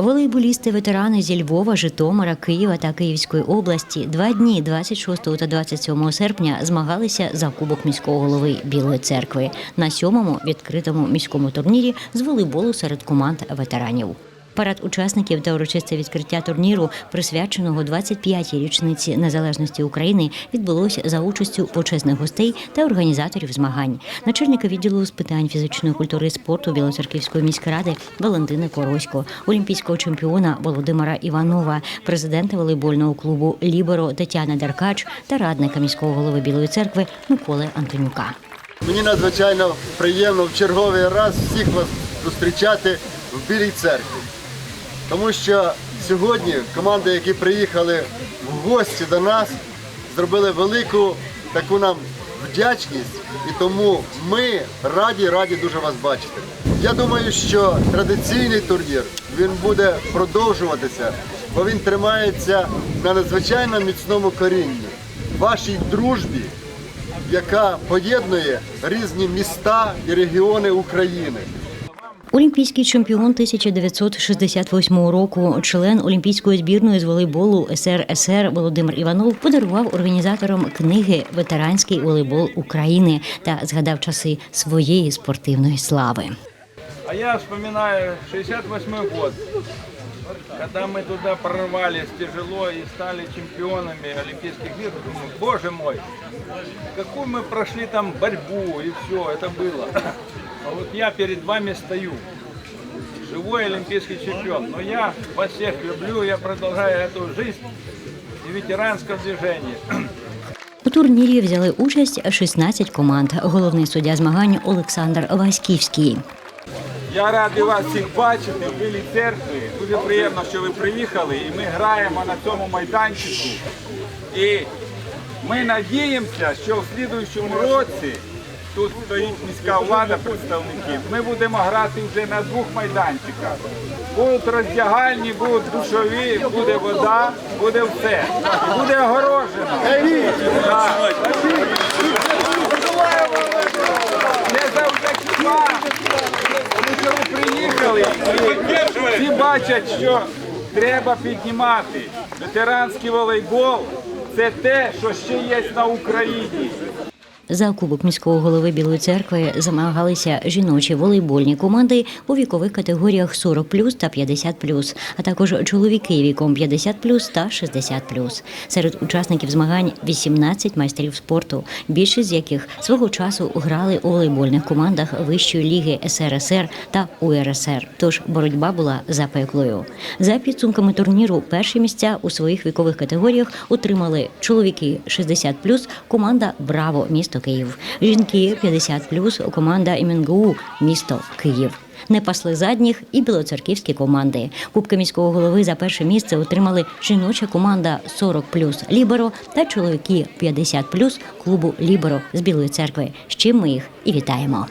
Волейболісти ветерани зі Львова, Житомира, Києва та Київської області два дні 26 та 27 серпня змагалися за кубок міського голови Білої церкви на сьомому відкритому міському турнірі з волейболу серед команд ветеранів. Парад учасників та урочисте відкриття турніру, присвяченого 25-й річниці незалежності України, відбулося за участю почесних гостей та організаторів змагань, начальника відділу з питань фізичної культури і спорту Білоцерківської міськради Валентини Коросько, олімпійського чемпіона Володимира Іванова, президента волейбольного клубу Ліберо Тетяна Деркач та радника міського голови Білої церкви Миколи Антонюка. Мені надзвичайно приємно в черговий раз всіх вас зустрічати в Білій церкві. Тому що сьогодні команди, які приїхали в гості до нас, зробили велику таку нам вдячність, і тому ми раді, раді дуже вас бачити. Я думаю, що традиційний турнір він буде продовжуватися, бо він тримається на надзвичайно міцному корінні, вашій дружбі, яка поєднує різні міста і регіони України. Олімпійський чемпіон 1968 року, член олімпійської збірної з волейболу СРСР Володимир Іванов подарував організаторам книги Ветеранський волейбол України та згадав часи своєї спортивної слави. А я вспоминаю 68 год, когда мы туда прорвались тяжело и стали чемпионами Олимпийских игр. Думаю, боже мой, какую мы прошли там борьбу и все, это было. А вот я перед вами стою, живой олимпийский чемпион. Но я вас всех люблю, я продолжаю эту жизнь и ветеранское движение. У турнірі взяли участь 16 команд. Головний суддя змагань Олександр Васьківський. Я радий вас всіх бачити в Білій церкві. Дуже приємно, що ви приїхали, і ми граємо на цьому майданчику. І ми надіємося, що в слідуючому році тут стоїть міська влада, представників. Ми будемо грати вже на двох майданчиках. Будуть роздягальні, будуть душові, буде вода, буде все. Буде огорожено. Так. Це завдяки вам. Тому що ви приїхали і всі бачать, що треба піднімати. Ветеранський волейбол це те, що ще є на Україні. За кубок міського голови Білої церкви змагалися жіночі волейбольні команди у вікових категоріях 40 та 50 а також чоловіки віком 50 та 60 Серед учасників змагань 18 майстрів спорту, більшість з яких свого часу грали у волейбольних командах Вищої ліги СРСР та УРСР. Тож боротьба була запеклою. За підсумками турніру, перші місця у своїх вікових категоріях отримали чоловіки 60 команда Браво місто Київ. Жінки 50 команда МНГУ місто Київ. Не пасли задніх і білоцерківські команди. Кубки міського голови за перше місце отримали жіноча команда 40 Ліберо та чоловіки 50 клубу Ліберо з Білої церкви. З чим ми їх і вітаємо.